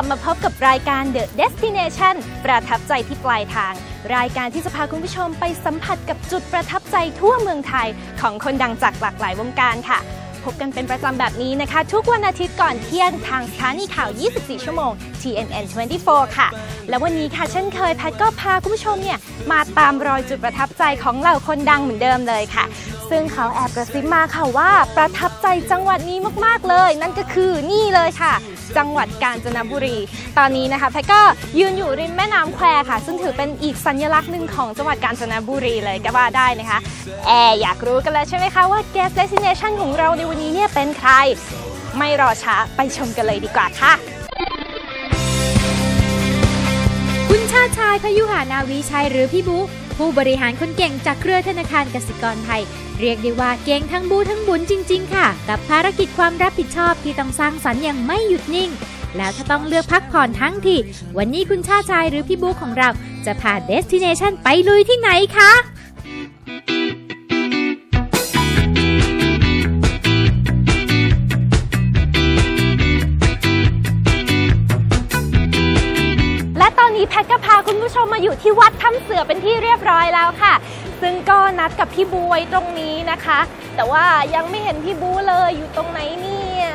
ลับมาพบกับรายการ The Destination ประทับใจที่ปลายทาง รายการที่จะพาคุณผู้ชมไปสัมผัสกับจุดประทับใจทั่วเมืองไทย ของคนดังจากหลากหลายวงการค่ะ พบกันเป็นประจำแบบนี้นะคะ ทุกวันอาทิตย์ก่อนเที่ยงทางสถานีข่าว 24 ชั่วโมง TNN 24 ค่ะ และวันนี้ค่ะเช่นเคยแพทก็พาคุณผู้ชมเนี่ยมาตามรอยจุดประทับใจของเหล่าคนดังเหมือนเดิมเลยค่ะ ซึ่งเขาแอบกระซิบมาค่ะว่าประทับ ใจจังหวัดนี้มากๆเลย นั่นก็คือนี่เลยค่ะ จังหวัดกาญจนบุรี ตอนนี้นะคะแพทก็ยืนอยู่ริมแม่น้ำแควค่ะ ซึ่งถือเป็นอีกสัญลักษณ์หนึ่งของจังหวัดกาญจนบุรีเลยก็ว่าได้นะคะแอร์อยากรู้กันแล้วใช่ไหมคะว่า guest destination ของเราในวันนี้เนี่ยเป็นใคร ไม่รอช้าไปชมกันเลยดีกว่าค่ะคุณชาติชายพยุหานาวีชัยหรือพี่บุ๊ ผู้บริหารคนเก่งจากเครือธนาคารกสิกรไทย เรียกได้ว่าเก่งทั้งบูทั้งบุญจริง ๆ ค่ะ กับภารกิจความรับผิดชอบที่ต้องสร้างสรรค์อย่างไม่หยุดนิ่ง แล้วถ้าต้องเลือกพักผ่อนทั้งทีวันนี้คุณชาชายหรือพี่บุ๊ของเราจะพาเดสติเนชันไปลุยที่ไหนคะและตอนนี้แพทก็พาคุณผู้ช มมาอยู่ที่วัดถ้ำเสือเป็นที่เรียบร้อยแล้วค่ะ ซึ่งก็นัดกับพี่บูไว้ตรงนี้นะคะ แต่ว่ายังไม่เห็นพี่บูเลยอยู่ตรงไหนเนี่ย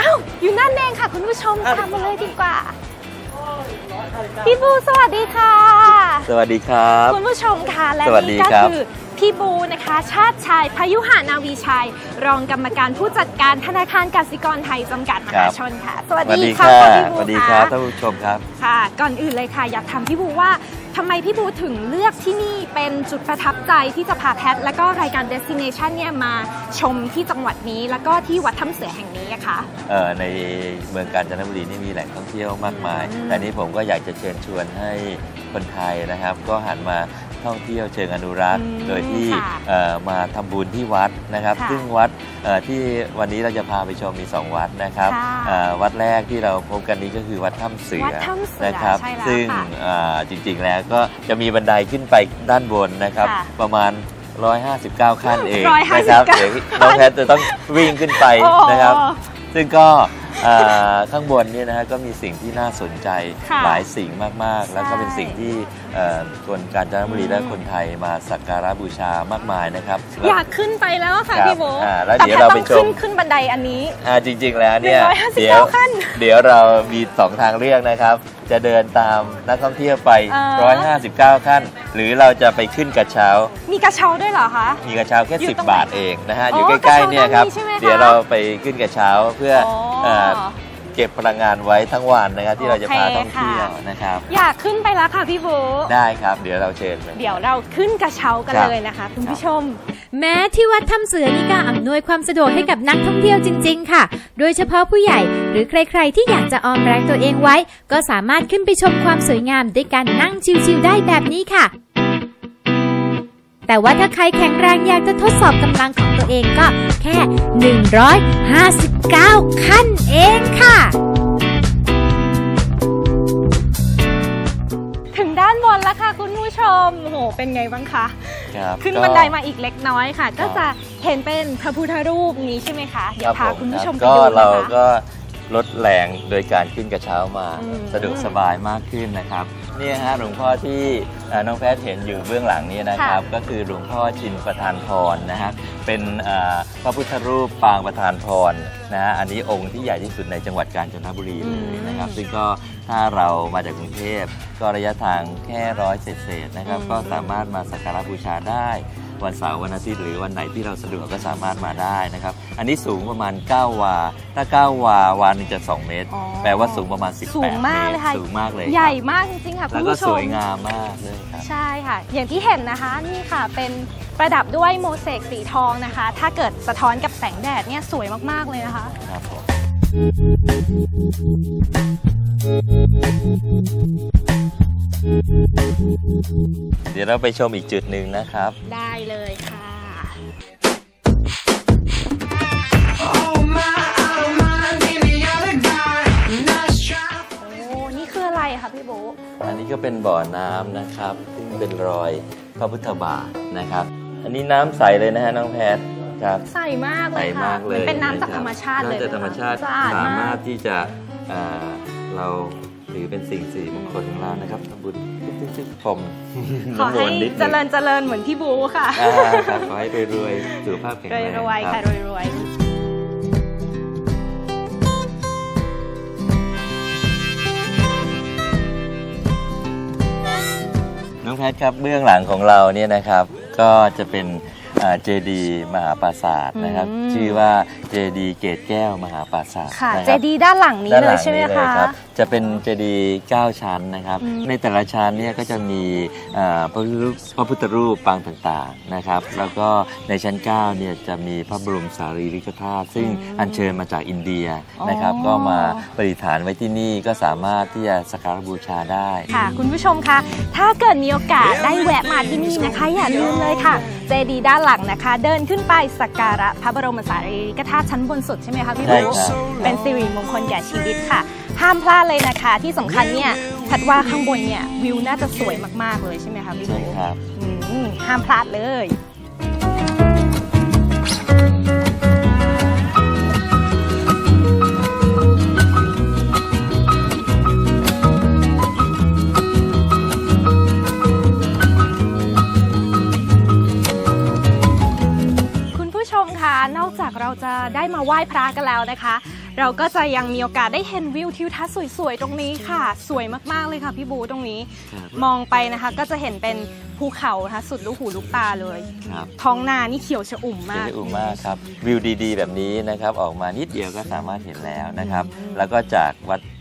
อ้าวอยู่นั่นเองค่ะ คุณผู้ชมตามมาเลยดีกว่า พี่บูสวัสดีค่ะ สวัสดีครับ คุณผู้ชมค่ะและสวัสดีนี่ก็ครับคือ พี่บูนะคะ ชาติชายพยุหานาวีชัย รองกรรมการผู้จัดการธนาคารกสิกรไทยจำกัดมหาชนค่ะ สวัสดีค่ะพี่บูสวัสดีคค่ะรับท่านผู้ชมครับ ค่ะ ก่อนอื่นเลยค่ะ อยากถามพี่บูว่าทำไมพี่บูถึงเลือกที่นี่เป็นจุดประทับใจที่จะพาแพทและก็รายการ Destination เนี่ยมาชมที่จังหวัดนี้ แล้วก็ที่วัดถ้ำเสือแห่งนี้อะคะ เอ่อในเมืองกาญจนบุรีนี่มีแหล่งท่องเที่ยวมากมาย อืมแต่นี้ผมก็อยากจะเชิญชวนให้คนไทยนะครับ ก็หันมา ท่องเที่ยวเชิงอนุรักษ์ โดยที่เอ่อมาทำบุญที่วัดนะครับค่ะซึ่งวัดเอ่อที่วันนี้เราจะพาไปชมมี 2 วัดนะครับค่ะเอ่อวัดแรกที่เราพบกันนี้ก็คือวัดถ้ำเสือวัดถ้ำเสือนะครับใช่แล้วซึ่งค่ะเอ่อจริงๆแล้วก็จะมีบันไดขึ้นไปด้านบนนะครับค่ะประมาณ159 ขั้นเอง159นะครับเดี๋ยวน้องแพทย์จะต้องวิ่งขึ้นไปนะครับโอ้ซึ่งก็เอ่อ ข้างบนเนี่ยนะฮะก็มีสิ่งที่น่าสนใจค่ะหลายสิ่งมากๆ แล้วก็เป็นใช่สิ่งที่เอ่อคนกาญจนบุรีอืมและคนไทยมาสักการะบูชามากมายนะครับอยากขึ้นไปแล้วอะค่ะครับพี่บูอ่าแล้วแต่เดี๋ยวแพทเราต้ไปองชขึ้ม นขึ้นบันไดอันนี้ อ่าจริงๆแล้วเนี่ย159เดี๋ยวขั้น เดี๋ยวเรามีสองทางเลือกนะครับ จะเดินตามนักท่องเที่ยวไป อ่า 159 ขั้น หรือเราจะไปขึ้นกระเช้า มีกระเช้าด้วยเหรอคะ มีกระเช้าแค่ อยู่ตรง10บาทเองนะฮะอ๋ออยู่ใกล้ๆเนี่ยครับ กระเช้าด้านนี้ใช่ไหมคะเดี๋ยวเราไปขึ้นกระเช้าเพื่ออ๋อเอ่อเก็บพลังงานไว้ทั้งวันนะครับ ที่เราจะพาโอเคท่องเที่ยวค่ะนะครับ อยากขึ้นไปแล้วค่ะพี่บู ได้ครับ เดี๋ยวเราเชิญไปเดี๋ยวเราขึ้นกระเช้ากันครับเลยนะคะ คุณผู้ชม แม้ที่วัดถ้ำเสือนี่ก็อำนวยความสะดวกให้กับนักท่องเที่ยวจริง ๆ ค่ะ โดยเฉพาะผู้ใหญ่หรือใคร ๆ ที่อยากจะออมแรงตัวเองไว้ ก็สามารถขึ้นไปชมความสวยงามด้วยการนั่งชิลๆได้แบบนี้ค่ะ แต่ว่าถ้าใครแข็งแรงอยากจะทดสอบกำลังของตัวเองก็แค่ 159 ขั้นเองค่ะ ด้านบนแล้วค่ะคุณผู้ชมโอ้โหเป็นไงบ้างคะครับขึ้นก็บันไดมาอีกเล็กน้อยค่ะ ก็จะเห็นเป็นพระพุทธรูปนี้ใช่ไหมคะเดี๋ยวพารับคุณผู้ชมไปก็ดูเรานะคะก็ ลดแรงโดยการขึ้นกระเช้ามาอืม สะดวกสบายมากขึ้นนะครับเนี่ยฮะหลวงพ่อที่เอ่อน้องแพทย์เห็นอยู่เบื้องหลังนี้นะครับ ก็คือหลวงพ่อชินประธานพรนะฮะเป็นเอ่อพระพุทธรูปปางประธานพรนะฮะอันนี้องค์ที่ใหญ่ที่สุดในจังหวัดกาญจนบุรีเลยนะครับ ซึ่งก็ถ้าเรามาจากกรุงเทพก็ระยะทางแค่ร้อยเศษๆนะครับ ก็สามารถมาสักการะบูชาได้ วันเสาร์วันอาทิตย์หรือวันไหนที่เราสะดวกก็สามารถมาได้นะครับ อันนี้สูงประมาณ 9 วา ถ้า 9 วา วาหนึงจะ 2 เมตร อ๋อ แปลว่าสูงประมาณ 18สูงมากเลยค่ะ สูงมากเลยครับใหญ่มากจริงๆค่ะคุแล้วณก็ผู้ชสม วยงามมากเลยครับ ใช่ค่ะ อย่างที่เห็นนะคะนี่ค่ะเป็นประดับด้วยโมเสกสีทองนะคะ ถ้าเกิดสะท้อนกับแสงแดดเนี่ยสวยมากๆเลยนะคะ ครับผม เดี๋ยวเราไปชมอีกจุดหนึ่งนะครับ ได้เลยค่ะ ก็เป็นบ่อน้ำนะครับซึ่งเป็นรอยพระพุทธบาทนะครับออันนี้น้ำใสเลยนะฮะน้องแพทครับใสมากเลใสยค่ะมากเลยมันเป็นน้ำจากะคบธรรมชาติเลยน้ำจากธรรมชาติสะอาดสามามารกถที่จะอ่าเราถือเป็นสิ่งสิริมงคลของเรานะครับทำบุญทึกๆๆผมขอน้ำมให้นต์นิดหเจนึงริญเจริญเหมือนพี่บูค่ะอ่าครับขอให้รวยๆสุขภาพแข็งรแรงวยๆคค่ะรับรวย น้องแพทครับเบื้องหลังของเราเนี่ยนะครับ ก็จะเป็นเจดีมหาปราสาทนะครับอืมชื่อว่าเจดีเกตแก้วมหาปราสาทค่ะ นะเจรับ ดีย์ด้านหลังนี้ด้านเลหลัยงใช่ไหมนี้เลยคะ รับจะเป็นเจดีย์9ชั้นนะครับ อืมในแต่ละชั้นเนี่ยก็จะมีอ่าพระพุทธรูปพระพุทธรูปปางต่างๆนะครับ แล้วก็ในชั้น9เนี่ยจะมีพระบรมสารีริกธาตุซึ่งอัญเชิญมาจากอินเดียนะครับ อ๋อ ก็มาประดิษฐานไว้ที่นี่ก็สามารถที่จะสักการะบูชาได้ ค่ะ คุณผู้ชมคะ ถ้าเกิดมีโอกาสได้แวะมาที่นี่นะคะ อย่าลืมเลยค่ะ เจดีย์ด้านหลังนะคะ เดินขึ้นไปสักการะพระบรมสารีริกธาตุชั้นบนสุดใช่ไหมคะพี่ใช่บุ๊ครับ เป็นสิริมงคลแก่ชีวิตค่ะ ห้ามพลาดเลยนะคะ ที่สำคัญเนี่ยพัดว่าข้างบนเนี่ยวิวน่าจะสวยมากๆเลยใช่ไหมคะพี่ใช่บุ๊ครับ อืมห้ามพลาดเลย เราจะได้มาไหว้พระกันแล้วนะคะ เราก็จะยังมีโอกาสได้เห็นวิวทิวทัศน์สวยๆตรงนี้ค่ะ สวยมากๆเลยค่ะพี่บูตรงนี้ครับมองไปนะคะ ก็จะเห็นเป็นภูเขานะคะสุดลูกหูลูกตาเลยครับท้องนานี่เขียวชอุ่มเจมากดีย์อุ่มมากครับวิวดีๆ แบบนี้นะครับออกมานิดเดียวก็สามารถเห็นแล้วนะครับอืมแล้วก็จากวัดอ่า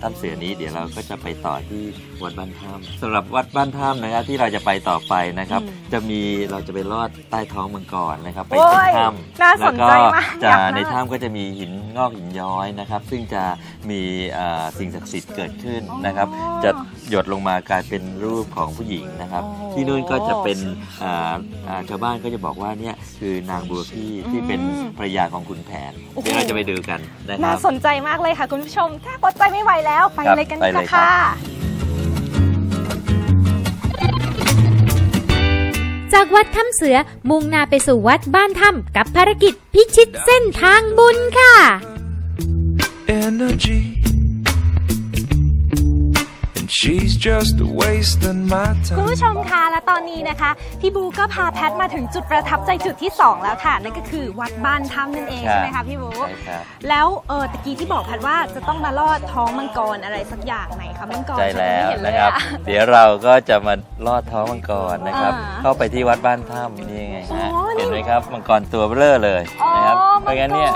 ถ้ำเสือนี้เดี๋ยวเราก็จะไปต่อที่วัดบ้านถ้ำสำหรับวัดบ้านถ้ำนะครับที่เราจะไปต่อไปนะครับ จะมีเราจะไปลอดใต้ท้องมังกรนะครับ ไปโอ้ที่ยถ้ำน่าสแล้วนก็ใจมากจะอยากมากในถ้ำก็จะมีหินงอกหินย้อยนะครับ ซึ่งจะมีอ่าสิ่งศักดิ์สิทธิ์เกิดขึ้นนะครับ จะ หยดลงมากลายเป็นรูปของผู้หญิงนะครับโอ้ที่นู่นก็จะเป็นอ่าอ่าชาวบ้านก็จะบอกว่าเนี่ยคือนางบัวพี่ที่เป็นอืมภรรยาของคุณแผนโอ้โหเดี๋ยวเราจะไปดูกันนะคน่ารับสนใจมากเลยค่ะคุณผู้ชม ถ้าอดใจไม่ไหวแล้วไปครับเลยกันไปดีกเลว่ายครับค่ะจากวัดถ้ำเสือมุ่งหน้าไปสู่วัดบ้านถ้ำกับภารกิจพิชิตเส้นทางบุญค่ะ energy. And she's just wasting my คุณ time. ผู้ชมคะและตอนนี้นะคะ พี่บูก็พาแพทมาถึงจุดประทับใจจุดที่ 2 แล้วค่ะ นั่นก็คือวัดบ้านถ้ำนั่นเองครับใช่ไหมคะพี่บู ใช่ครับ แล้วเออตะกี้ที่บอกแพทว่าจะต้องมาลอดท้องมังกรอะไรสักอย่างไหนคะมังกรใจแล้วฉัไม่เห็นเลยนะครับอะเดี๋ยวเราก็จะมาลอดท้องมังกรนะครับ อ่าเข้าไปที่วัดบ้านถ้ำนี่ไงฮะอ๋อนี่เห็นไหมครับมังกรตัวเบลอเลยอ๋อนะครับมังกรเพราะงั้นเนี่ย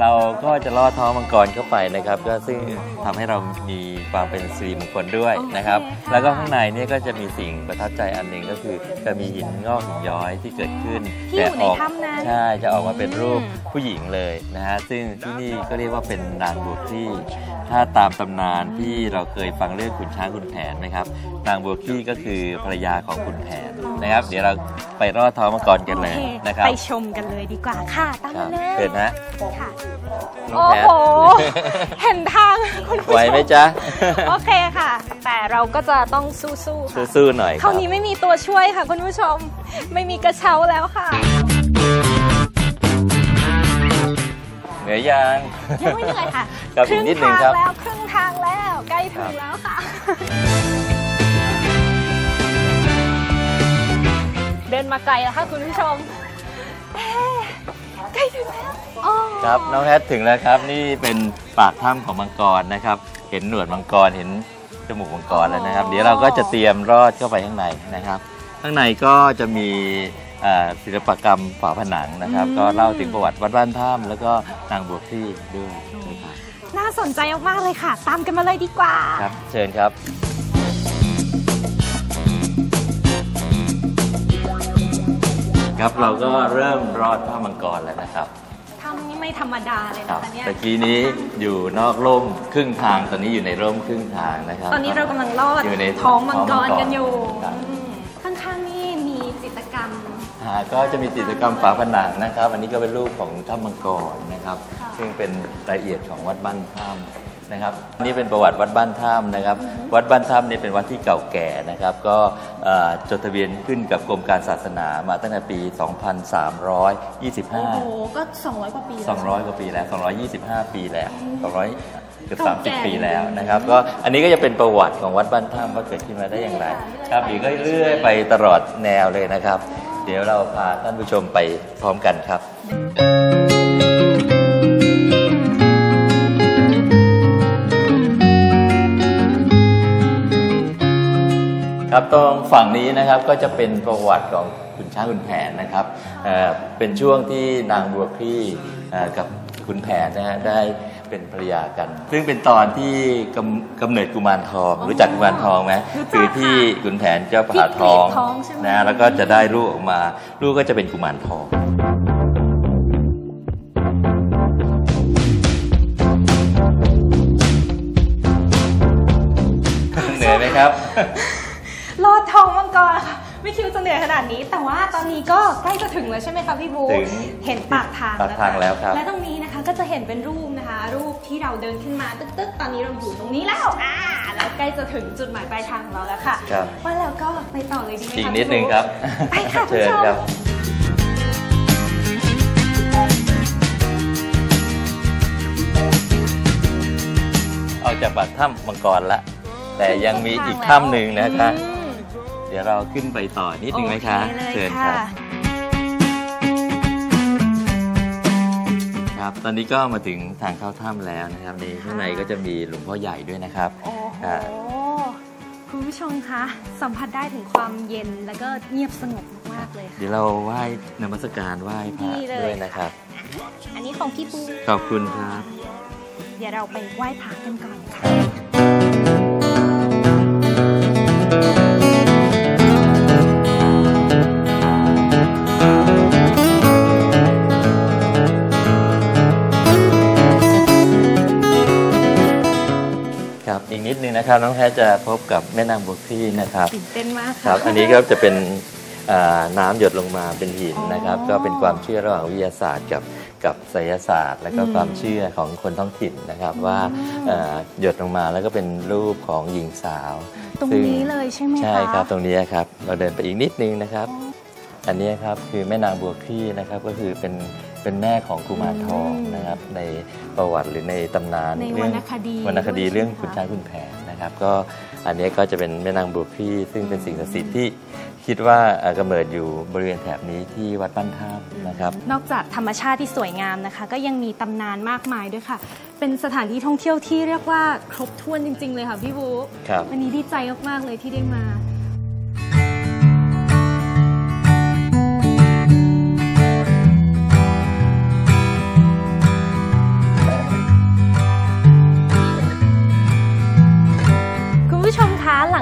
เราก็จะลอดท้องมังกรเข้าไปนะครับ ก็ซึ่งทำให้เรามีความเป็นสิริมงคลด้วยนะครับโอเคค่ะแล้วก็ข้างในเนี่ยก็จะมีสิ่งประทับใจอันหนึ่งก็คือจะมีหินงอกหินย้อยที่เกิดขึ้นที่อยู่ในออกถ้ำนั้นใช่จะออกมาเป็นรูปอืมผู้หญิงเลยนะฮะซึ่งที่นี่ก็เรียกว่าเป็นนางบัวขี้ถ้าตามตำนานที่เราเคยฟังเรื่องขุนช้างขุนแผนนะครับนางบัวขี้ก็คือภรรยาของขุนแผนนะครับ เดี๋ยวเราไปรอดท้องมังกรกันเลยโอเคนะครับไปชมกันเลยดีกว่าค่ะตามครัมาบเลยเกิดนะค่ะน้โอ้งแพทโหเห็นทางคุณผู้ชมไหวไหมจ๊ะโอเคค่ะแต่เราก็จะต้องสู้ๆค่ะสู้ๆหน่อยคครารัวบ นี้ไม่มีตัวช่วยค่ะคุณผู้ชม ไม่มีกระเช้าแล้วค่ะ เหนื่อยยัง ยังไม่เหนื่อยค่ะครับครึ่อีงกนิดนึงทางครับ แล้วครึ่งทางแล้วใกล้ถึครังบแล้วค่ะ เดินมาไกลแล้วค่ะคุณผู้ชมเอ๊ะใกล้ถึงแล้วอ๋อครับน้องแพทถึงแล้วครับ นี่เป็นปากถ้ำของมังกรนะครับ เห็นหนวดมังกรเห็น จมูกมังกรแล้วนะครับ เดี๋ยวเราก็จะเตรียมรอดเข้าไปข้างในนะครับ ข้างในก็จะมีอ่าศิลปกรรมฝาผนังนะครับ ก็เล่าถึงประวัติวัดบ้านถ้ำแล้วก็นางบวกที่ด้วยนะครับน่าสนใจมากๆเลยค่ะ ตามกันมาเลยดีกว่าครับเชิญครับครับเราก็เริ่มรอดผ้ามังกรแล้วนะครับทำนี่ ไม่ธรรมดาเลยครันะบคะเนี่ย ตะกี้นี้อยู่นอกร่มครึ่งทาง ตอนนี้อยู่ในร่มครึ่งทางนะครับ ตอนนี้เรากำลังลอดอยู่ในท้องมังกรกันอยู่ครับ อืมข้างๆนี่มีจิตรกรรม อ่าก็จะมีกิจกรรมฝาผนังนะครับ อันนี้ก็เป็นรูปของถ้ำมังกรนะครับ ค่ะ ซึ่งเป็นรายละเอียดของวัดบ้านถ้ำ นะครับนี่เป็นประวัติวัดบ้านถ้ำนะครับ วัดบ้านถ้ำนี่เป็นวัดที่เก่าแก่นะครับ ก็เอ่อจดทะเบียนขึ้นกับกรมการศาสนามาตั้งแต่ปีโอ้โห2325ก็ 200 กว่าปีแล้ว200 กว่าปีแล้ว 225 ปีแล้ว 200เกือบเก่าแก่30 ปีแล้วนะครับ ก็อันนี้ก็จะเป็นประวัติของวัดบ้านถ้ำว่าเกิดขึ้นมาได้อย่างไร ครับเดี๋ยวก็เรื่อยไปตลอดแนวเลยนะครับ เดี๋ยวเราพาท่านผู้ชมไปพร้อมกันครับ ครับตรงฝั่งนี้นะครับก็จะเป็นประวัติของคุณช้างคุณแผนนะครับเอ่อเป็นช่วงที่นางบัวคลี่เอ่อกับคุณแผนนะฮะได้เป็นภรรยากัน ซึ่งเป็นตอนที่กำกำเนิดกุมารทอง รู้จักกุมารทองไหมรู้จักคือที่ค่ะคุณแผนเจ้าผ่าท้องที่กรีดท้องใช่ไหม นะแล้วก็จะได้ลูกออกมาลูกก็จะเป็นกุมารทอง เหนื่อยไหมครับ ลอดทองมังกร ค่ะไม่คิดว่าจะเหนื่อยขนาดนี้ แต่ว่าตอนนี้ก็ใกล้จะถึงแล้วใช่ไหมคะพี่บูถึงเห็นปากทางปากทางแล้วครับ และตรงนี้นะคะก็จะเห็นเป็นรูปนะคะ รูปที่เราเดินขึ้นมาตึ๊กๆ ตอนนี้เราอยู่ตรงนี้แล้วอ่าแล้วใกล้จะถึงจุดหมายปลายทางของเราแล้วค่ะครับ ว่าแล้วก็ไปต่อเลยดีไหมคะอีกพี่นิดนึงครับไปค่ะคุณเชิญผู้ชมครับออกจากปากถ้ำมังกรละ แต่ยังมีอีกถ้ำหนึ่งนะคะ อืม เดี๋ยวเราขึ้นไปต่อนิดนึงไหมคะโอเลยเชิญครับครับ ตอนนี้ก็มาถึงทางเข้าถ้ำแล้วนะครับในข้างในก็จะมีหลวงพ่อใหญ่ด้วยนะครับโอ้โหอ่าคุณผู้ชมคะสัมผัสได้ถึงความเย็นแล้วก็เงียบสงบมากๆเลยค่ะเดี๋ยวเราไหว้นมัสการไหว้พระดีเลยด้วยนะครับ อันนี้ของพี่ปูขอบคุณครับ เดี๋ยวเราไปไหว้พระกันก่อนค่ะ นิดนึงนะครับน้องแพทย์จะพบกับแม่นางบัวคลี่นะครับตื่นเต้นมากคค่ะรับอันนี้ก็จะเป็นอ่าน้ำหยดลงมาเป็นหินนะครับอ๋อก็เป็นความเชื่อระหว่างวิทยาศาสตร์กับกับไสยศาสตร์ แล้วก็อืมความเชื่อของคนท้องถิ่นนะครับว่าเอ่อหยดลงมาแล้วก็เป็นรูปของหญิงสาวตรงซึ่ นี้เลยใช่ไหมคะ ใช่ครับตรงนี้ครับเราเดินไปอีกนิดนึงนะครับ อันนี้ครับคือแม่นางบัวคลี่นะครับก็คือเป็น เป็นแม่ของกุมารทองนะครับ ในประวัติหรือในตำนานในวเรื่รองรณคดีวรรณคดีด้วยเรื่องใช่ไหมคุณคะช้างคุณแผนนะครับ ก็อันนี้ก็จะเป็นแม่นางบัวคลี่ซึ่งเป็นสิ่งศักดิ์สิทธิ์ที่คิดว่าเอ่อกำเนิดอยู่บริเวณแถบนี้ที่วัดบ้านท่ามนะครับ นอกจากธรรมชาติที่สวยงามนะคะ ก็ยังมีตำนานมากมายด้วยค่ะ เป็นสถานที่ท่องเที่ยวที่เรียกว่าครบถ้วนจริง ๆ เลยค่ะพี่บูครับวันนี้ดีใจมากๆเลยที่ได้มา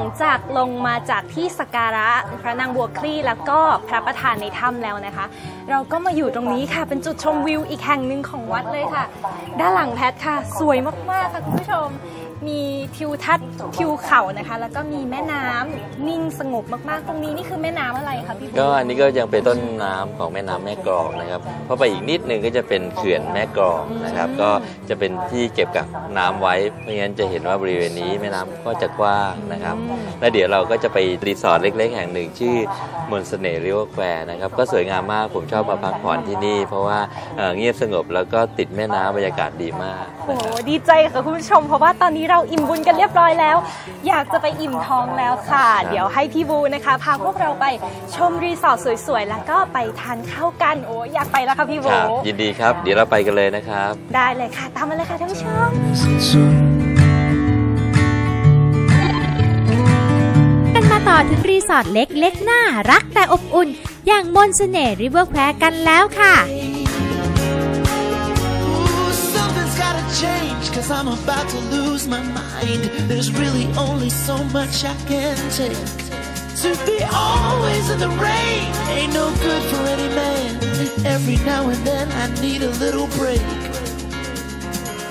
งจากลงมาจากที่สักการะพระนางบัวคลี่แล้วก็พระประธานในถ้ำแล้วนะคะ เราก็มาอยู่ตรงนี้ค่ะ เป็นจุดชมวิวอีกแห่งหนึ่งของวัดเลยค่ะ ด้านหลังแพทค่ะ สวยมากๆค่ะคุณผู้ชม มีทิวทัศน์ทิวเขานะคะ แล้วก็มีแม่น้ำนิ่งสงบมากๆ ตรงนี้นี่คือแม่น้ำอะไรคะพี่บุ๊คก็อันนี้ก็ยังเป็นต้นน้ำของแม่น้ำแม่กลองนะครับพราะไปอีกนิดนึงก็จะเป็นเขื่อนแม่กลองนะครับ ก็จะเป็นที่เก็บกักน้ำไว้เพราะงั้นจะเห็นว่าบริเวณนี้แม่น้ำก็จะกว้างนะครับแล้วเดี๋ยวเราก็จะไปรีสอร์ทเล็ก ๆ แห่งหนึ่งชื่อมนต์เสน่ห์ริเวอร์แควร์นะครับก็สวยงามมากผมชอบมาพักผ่อนที่นี่ เพราะว่าเอ่อเงียบสงบแล้วก็ติดแม่น้ำบรรยากาศดีมาก โอ้โหดีใจค่ะคุณผู้ชม เพราะว่าตอนนี้เราอิ่มบุญกันเรียบร้อยแล้ว อยากจะไปอิ่มท้องแล้วค่ะ เดี๋ยวให้พี่บูนะคะพาพวกเราไปชมรีสอร์ทสวยๆ แล้วก็ไปทานข้าวกันโอ้อยากไปแล้วค่ะพี่คบูรับยินดีครับ เดี๋ยวเราไปกันเลยนะครับ ได้เลยค่ะ ตามมาเลยค่ะท่านผู้ชม soon. กันมาต่อถึงรีสอร์ทเล็กๆน่ารักแต่อบอุ่น อย่างมนต์เสน่ห์ริเวอร์แควร์กันแล้วค่ะ cause I'm about to lose my mind. There's really only so much I can take. To be always in the rain ain't no good for any man. Every now and then I need a little break.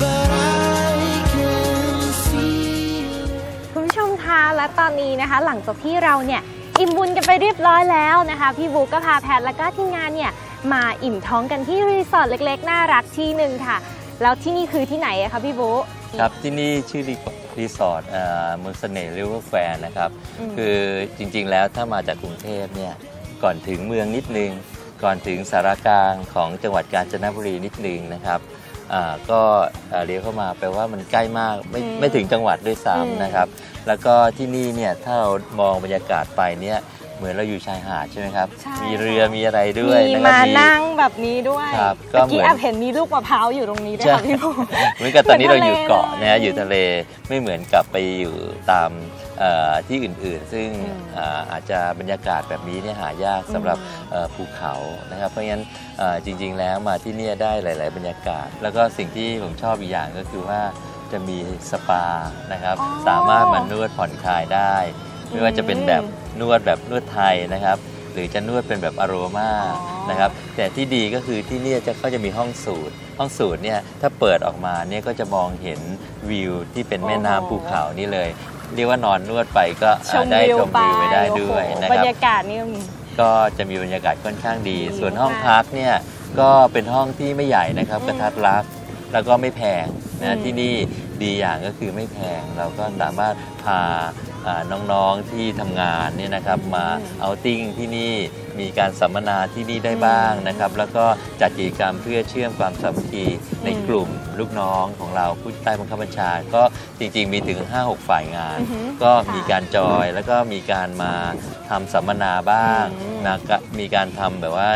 But I can feel คุณผู้ชมคะและตอนนี้นะคะ หลังจากที่เราเนี่ยอิ่มบุญกันไปเรียบร้อยแล้วนะคะ พี่บุ๊กก็พาแพทแล้วก็ทีมงานเนี่ยมาอิ่มท้องกันที่รีสอร์ทเล็กๆ น่ารักที่หนึ่งค่ะ แล้วที่นี่คือที่ไหนอะคะพี่บุ๊กพี่ครับที่นี่ชื่อรีรีสอร์ทเอ่อมนต์เสน่ห์ริเวอร์แควร์นะครับอืมคือจริงๆแล้วถ้ามาจากกรุงเทพเนี่ยก่อนถึงเมืองนิดนึง ก่อนถึงสารกลางของจังหวัดกาญจนบุรีนิดนึงนะครับอ่าก็เอ่อเลี้ยวเข้ามาแปลว่ามันใกล้มากไม่อืมไม่ถึงจังหวัดด้วยอืมซ้ำนะครับ แล้วก็ที่นี่เนี่ยถ้าเรามองบรรยากาศไปเนี่ยเห มือนเราอยู่ชายหาดใช่ไหมครับ ใช่ มีเรือมีอะไรด้วยมีนะครับ มานั่งแบบนี้ด้วยครับก็เมื่อกี้เหมือนแอบเห็นมีลูกมะพร้าวอยู่ตรงนี้ด้วยใช่ ค่ะพี่ภูเหมือนกับตอนนี้เราอยู่เกาะเหมือนทะเลนะฮะเลยอยู่ทะเลไม่เหมือนกับไปอยู่ตามเอ่อที่อื่นๆ ซึ่งอืมอ่าอาจจะบรรยากาศแบบนี้เนี่ยหายากสำหรับอืม เอ่อภูเขานะครับ เพราะงั้นเอ่อจริง ๆ แล้วมาที่เนี่ยได้หลาย ๆ บรรยากาศ แล้วก็สิ่งที่ผมชอบอีกอย่างก็คือว่าจะมีสปานะครับอ๋อสามารถมานวดผ่อนคลายได้ ไม่ว่าจะเป็นแบบ นวดแบบนวดไทยนะครับ หรือจะนวดเป็นแบบอโรมาอ๋อนะครับ แต่ที่ดีก็คือที่เนี่ยจะเขาจะมีห้องสูตร ห้องสูตรเนี่ยถ้าเปิดออกมาเนี่ยก็จะมองเห็นวิวที่เป็นแม่น้ำภูเขานี่เลย เรียกว่านอนนวดไปก็ชมได้วิวชมไปวิวไปได้ด้วยโอ้โหนะบรครับรยากาศนี่ก็จะมีบรรยากาศค่อนข้างดีดีส่วนห้องมากพักเนี่ยก็เป็นห้องที่ไม่ใหญ่นะครับอืมกระทัดรัดแล้วก็ไม่แพงอืนะมที่นี่ดีอย่างก็คือไม่แพง เราก็สามารถพาอ่า น้องๆที่ทำงานเนี่ยนะครับมาเอาติ้งที่นี่มีการสัมมนาที่นี่ได้บ้างนะครับ แล้วก็จัดกิจกรรมเพื่อเชื่อมความสามัคคีในกลุ่มลูกน้องของเราผู้ใต้บังคับบัญชา ก็จริงๆมีถึง 5-6 ฝ่ายงานอือหือก็มีการจอยแล้วก็มีการมาทำสัมมนาบ้างอืมนะก็มีการทำแบบว่า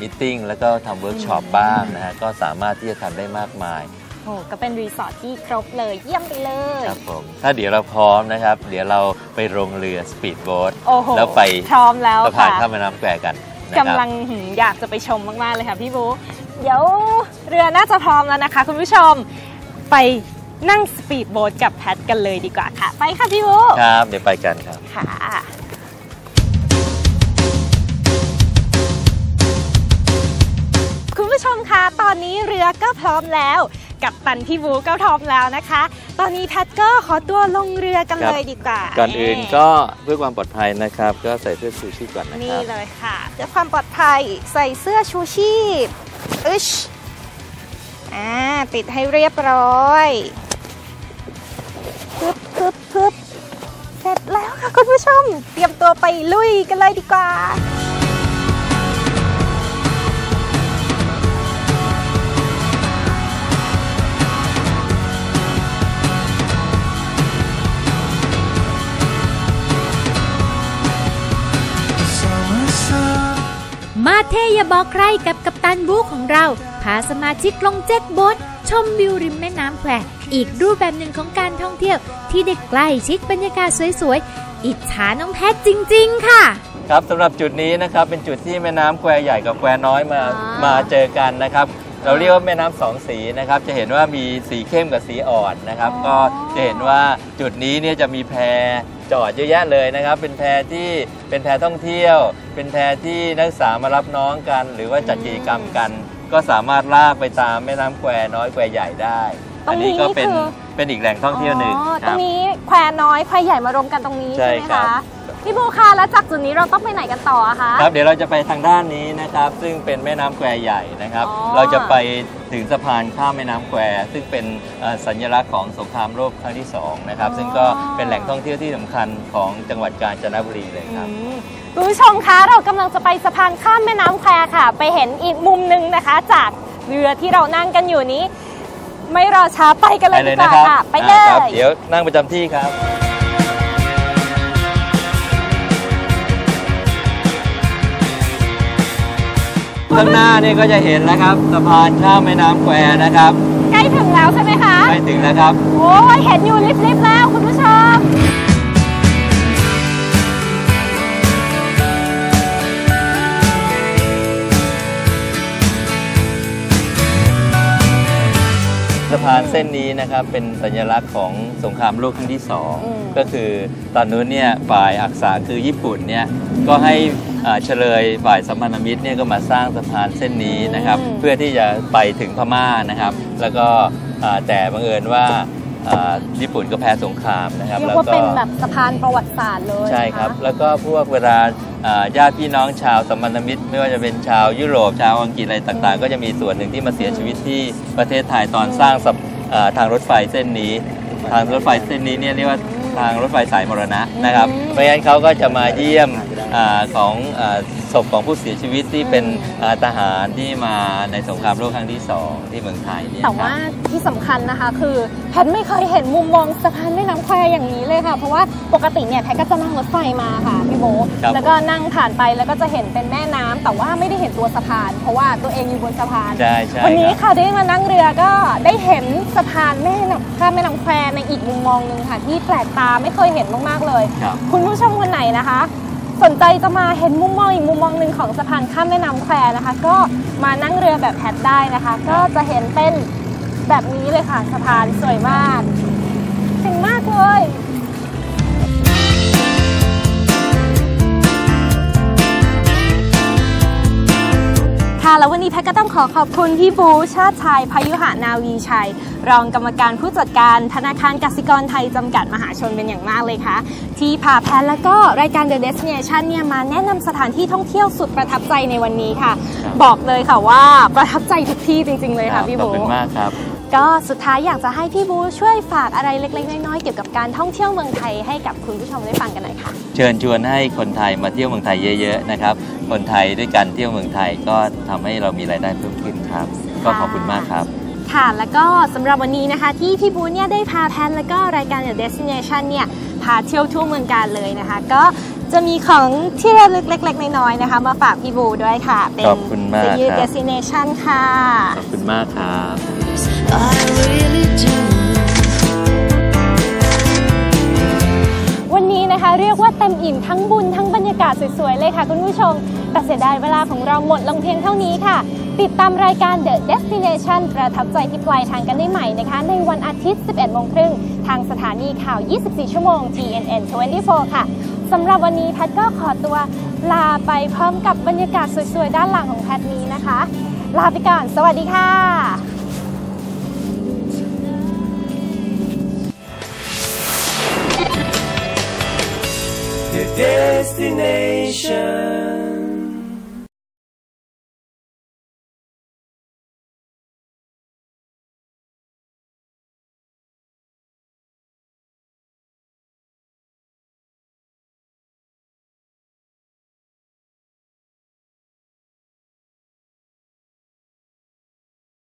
มิทติ้งแล้วก็ทำเวิร์กช็อปบ้างนะฮะก็สามารถที่จะทำได้มากมาย โอ้ก็เป็นรีสอร์ทที่ครบเลยเยี่ยมไปเลย ครับผมถ้าเดี๋ยวเราพร้อมนะครับ เดี๋ยวเราไปลงเรือสปีดโบ๊ทโอ้โหแล้วไปพร้อมแล้วสะพานค่ะข้ามแม่น้ำแควกันนะคกำรับลังหืมอยากจะไปชมมากๆเลยค่ะพี่บูเดี๋ยวเรือน่าจะพร้อมแล้วนะคะ คุณผู้ชมไปนั่งสปีดโบ๊ทกับแพทกันเลยดีกว่าค่ะ ไปค่ะพี่บูครับ เดี๋ยวไปกันครับ ค่ะ คุณผู้ชมคะ ตอนนี้เรือก็พร้อมแล้ว กับตันพี่บูก็พร้อมแล้วนะคะ ตอนนี้แพทก็ขอตัวลงเรือกันครับเลยดีกว่าก่อนอื่นก็เพื่อความปลอดภัยนะครับ ก็ใส่เสื้อชูชีพก่อนนะคนี่รับเลยค่ะเพื่อความปลอดภัยใส่เสื้อชูชีพอึชอ่าติดให้เรียบร้อยพึบพึบพึบเสร็จแล้วค่ะคุณผู้ชม เตรียมตัวไปลุยกันเลยดีกว่า เทอย่าบอกใครกับกัปตันบูของเรา พาสมาชิกลงเจ็ตโบ๊ทชมวิวริมแม่น้ำแควอีกรูปแบบหนึ่งของการท่องเที่ยว ที่ได้ใกล้ชิดบรรยากาศสวยๆ อิจฉาน้องแพทจริง ๆ ค่ะ ครับสำหรับจุดนี้นะครับเป็นจุดที่แม่น้ำแควใหญ่กับแควน้อยมาอ่ามมาเจอกันนะครับเราเรียกว่าแม่น้ำสองสีนะครับ จะเห็นว่ามีสีเข้มกับสีอ่อนนะครับ ก็จะเห็นว่าจุดนี้เนี่ยจะมีแพ จอดเยอะแยะเลยนะครับ เป็นแพที่เป็นแพท่องเที่ยว เป็นแพที่นักศึกษามารับน้องกัน หรือว่าจัดกิจกรรมกัน ก็สามารถลากไปตามแม่น้ำแควน้อยแควใหญ่ได้ ตรงนี้อันี้ก็เป็นคือ เป็นอีกแหล่งท่องเที่ยวหนึ่งอ๋อคตรรับ งนี้แควน้อยแควใหญ่มารวมกันตรงนี้ใช่ใช่ไหมครัคะบ พี่บูคะแล้วจากจุดนี้เราต้องไปไหนกันต่ออะคะ ครับเดี๋ยวเราจะไปทางด้านนี้นะครับ ซึ่งเป็นแม่น้ำแควใหญ่นะครับ อ๋อ เราจะไปถึงสะพานข้ามแม่น้ำแควซึ่งเป็นเอ่อสัญลักษณ์ของสงครามโลกครั้งที่สองนะครับ ซึ่งก็เป็นแหล่งท่องเที่ยวที่สำคัญของจังหวัดกาญจนบุรีเลยครับ อืมคุณผู้ชมคะเรากำลังจะไปสะพานข้ามแม่น้ำแควค่ะ ไปเห็นอีกมุมหนึ่งนะคะ จากเรือที่เรานั่งกันอยู่นี้ ไม่รอช้าไปกันเลไปยเลดียกนะว่าครับค่ะ ไปเลอ่าครับย เดี๋ยวนั่งประจำที่ครับ ข้างหน้านี่ก็จะเห็นแล้วครับสะพานข้ามแม่น้ำแควนะครับ ใกล้ถึงแล้วใช่ไหมคะ ใกล้ถึงแล้วครับ โอ้ยเห็นอยู่ลิบๆแล้วคุณผู้ชม สะพานเส้นนี้นะครับเป็นสัญลักษณ์ของสงครามโลกครั้งที่สองอืม ก็คือตอนนู้นเนี่ยฝ่ายอักษาคือญี่ปุ่นเนี่ยก็ให้อ่า เฉลยฝ่ายสัมพันธมิตรเนี่ยก็มาสร้างสะพานเส้นนี้นะครับอืมเพื่อที่จะไปถึงพม่านะครับ แล้วก็อ่าแต่บังเอิญว่าอ่าญี่ปุ่นก็แพ้สงครามนะครับเรียแล้กวว่าก็เป็นแบบสะพานประวัติศาสตร์เลยใช่ครับนะะแล้วก็พวกเวลาอ่าญาติพี่น้องชาวสัมพันธมิตร ไม่ว่าจะเป็นชาวยุโรปชาวอังกฤษอะไรต่างๆ ก็จะมีส่วนหนึ่งที่มาเสียชีวิตที่ประเทศไทยตอนสร้างสะเอ่อทางรถไฟเส้นนี้ ทางรถไฟเส้นนี้เนี่ยเรียกว่า ทางรถไฟสายมรณะนะครับ เพราะฉะนั้นเขาก็จะมาเยี่ยมอาของอา ศพของผู้เสียชีวิตที่เป็นอ่าทหารที่มาในสงครามโลกครั้งที่สองที่เมืองไทยเนี่ยแต่ครับว่าที่สำคัญนะคะ คือแพทย์ไม่เคยเห็นมุมมองสะพานแม่น้ำแควอย่างนี้เลยค่ะ เพราะว่าปกติเนี่ยแพทย์ก็จะนั่งรถไฟมาค่ะพี่โบครับแล้วก็นั่งผ่านไปแล้วก็จะเห็นเป็นแม่น้ำแต่ว่าไม่ได้เห็นตัวสะพาน เพราะว่าตัวเองอยู่บนสะพานใช่ใช่วันนี้ครับค่ะได้มานั่งเรือก็ได้เห็นสะพานแม่น้ำข้ามแม่น้ำแควในอีกมุมมองหนึ่งค่ะ ที่แปลกตาไม่เคยเห็นมากๆเลยครับคุณผู้ชมคนไหนนะคะ สนใจจะมาเห็นมุมมองอีกมุมมองหนึ่งของสะพานข้ามแม่น้ำแควนะคะ ก็มานั่งเรือแบบแพทได้นะคะ ก็จะเห็นเป็นแบบนี้เลยค่ะสะพานสวยมากเจ๋งมากเลย ค่ะ แล้ววันนี้แพทย์ก็ต้องขอขอบคุณพี่บูชาติชายพายุหานาวีชัย รองกรรมการผู้จัดการธนาคารกสิกรไทยจำกัดมหาชนเป็นอย่างมากเลยค่ะ ที่พาแพทย์แล้วก็รายการ The Destination เนี่ยมาแนะนำสถานที่ท่องเที่ยวสุดประทับใจในวันนี้ค่ะครับบอกเลยค่ะว่าประทับใจทุกที่จริง ๆ เลยค่ะพี่ขอบบูคุณมากครับ ก็สุดท้ายอยากจะให้พี่บูช่วยฝากอะไรเล็กๆน้อยๆเกี่ยวกับการท่องเที่ยวเมืองไทยให้กับคุณผู้ชมได้ฟังกันหน่อยค่ะเชิญชวนให้คนไทยมาเที่ยวเมืองไทยเยอะๆนะครับ คนไทยด้วยกันเที่ยวเมืองไทยก็ทำให้เรามีรายได้เพิ่มขึ้นครับ ก็ขอบคุณมากครับค่ะ แล้วก็สำหรับวันนี้นะคะ ที่พี่บูเนี่ยได้พาแพนแล้วก็รายการ The Destination เนี่ยพาเที่ยวทั่วเมืองการเลยนะคะ ก็จะมีของที่ระลึกเล็ก ๆ น้อยๆนะคะ มาฝากพี่บูด้วยค่ะ เป็นขอบคุณมาก The You ครับ Destination ค่ะ ขอบคุณมากครับ I really do. วันนี้นะคะเรียกว่าเต็มอิ่มทั้งบุญทั้งบรรยากาศสวยๆเลยค่ะคุณผู้ชม แต่เสียดายเวลาของเราหมดลงเพียงเท่านี้ค่ะ ติดตามรายการ The Destination ประทับใจที่ปลายทางกันได้ใหม่นะคะ ในวันอาทิตย์ 11 โมงครึ่ง ทางสถานีข่าว 24 ชั่วโมง TNN 24 ค่ะสำหรับวันนี้แพทก็ขอตัวลาไปพร้อมกับบรรยากาศสวยๆ ด้านหลังของแพทนี้นะคะ ลาไปก่อน สวัสดีค่ะ destination.